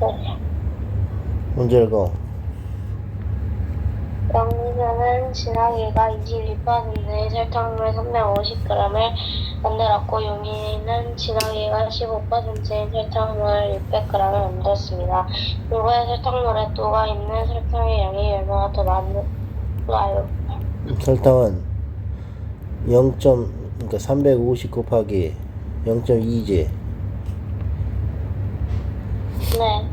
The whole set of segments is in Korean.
네. 문제 읽어. 영희는 진하기가 22%의 설탕물 350g을 만들었고 용희는 진하기가 15%인 설탕물 600g을 만들었습니다. 이거에 설탕물에 또가 있는 설탕의 양이 얼마나 더 많을까요? 설탕은 0. 그러니까 350 곱하기 0.2지. 네,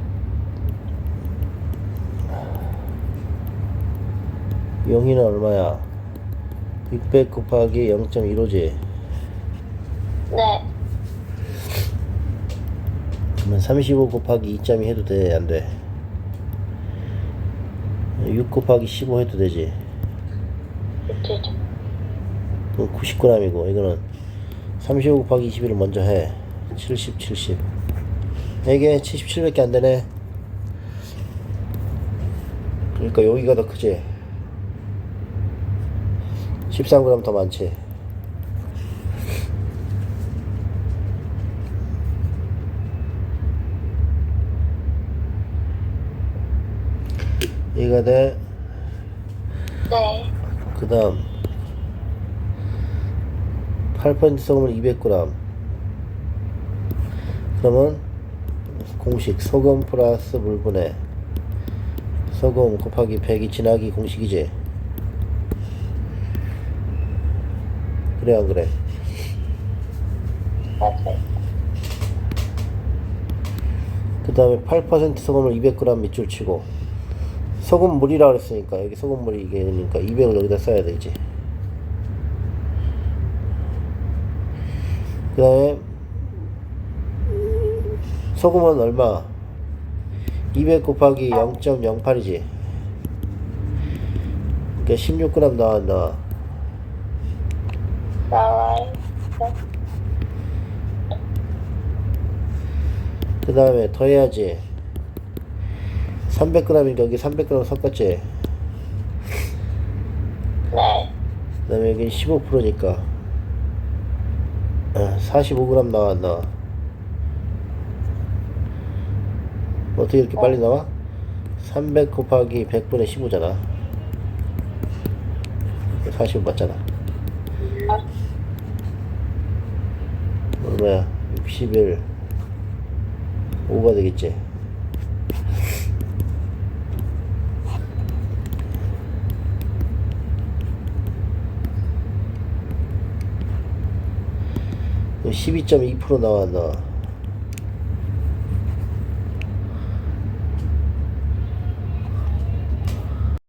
용이는 얼마야? 600 곱하기 0.15지. 네, 그러면 35 곱하기 2.2 해도 돼? 안 돼? 6 곱하기 15 해도 되지. 되죠. 그럼 90g이고 이거는 35 곱하기 21을 먼저 해. 70, 70. 이게 77밖에 안 되네. 그러니까 여기가 더 크지. 13g 더 많지. 이가 돼. 네, 그 다음 8% 소금을 200g 그러면 공식 소금 플러스 물분해 소금 곱하기 100이 진하기 공식이지? 그래 안 그래. 그 다음에 8% 소금을 200g 밑줄 치고 소금물이라 그랬으니까 여기 소금물이 이게 그러니까 200을 여기다 써야 되지. 그 다음에 소금은 얼마? 200 곱하기 0.08이지. 그러니까 16g 나왔나? 나와요. 네, 그 다음에 더해야지. 300g이니까 여기 300g 섞었지? 네, 그 다음에 여기 15%니까. 45g 나왔나 어떻게 이렇게 빨리 나와? 300 곱하기 100분의 15잖아. 45 맞잖아. 얼마야? 61 5가 되겠지? 어, 12.2% 나왔나